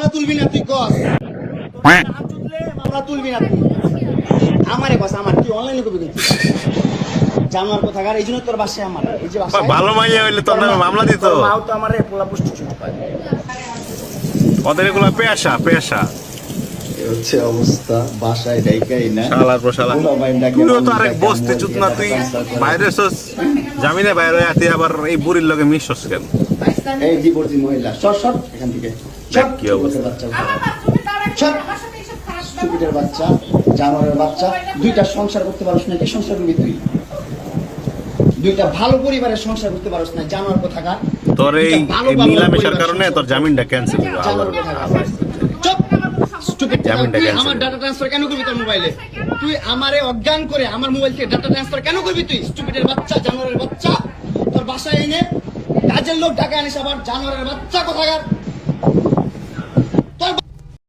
মামলা তুলবি না তুই কস। মামলা তুলবি না তুই। আমারে কস আমার কি অনলাইনে কবি গেছিস জানোয়ার কোথাকার? এই জন্য তোর বাসায় আমার। এই যে বাসায় ভালো মাইয়া হইলে তোর নামে মামলা দিত। মাও তো আমার পোলা পুষ্টি চুপ ওদের এগুলো পেশা পেশা। হচ্ছে অবস্থা বাসায় ডাইকাই না। শালার প্রশালা পোলা তুইও তো আমি আরেক বসতে চুত না তুই বাইরে জামিনে বাইরে আতি আবার এই বুড়ির লগে মিশস কেন? এই ডিভোর্সি মহিলা সর সর এখান থেকে। দেখ কি অবস্থা। বাচ্চা। স্টুপিডের বাচ্চা জানোয়ারের বাচ্চা দুইটা সংসার করতে পারছ না সংসার করবি তুই? দুইটা ভালো পরিবারের সংসার করতে পারছ না জানোয়ার কোথাকার তোর এই দুইটা ভালো এই ভালো মিলামেশার কারণে তোর জামিনটা ক্যান্সেল হলো জানোয়ার আল্লাহর কোথাকার আল্লাহ। চুপ। স্টুপিড জামিনটা তুই আমার ডাটা ট্রান্সফার কেন করবি তোর মোবাইলে তুই আমারে অজ্ঞান করে আমার মোবাইল থেকে ডাটা ট্রান্সফার কেন করবি তুই? স্টুপিডের বাচ্চা জানোয়ারের বাচ্চা তোর বাসায় এনে কাজের লোক ঢাকায় আনিস আবার জানোয়ারের বাচ্চা কোথাকার?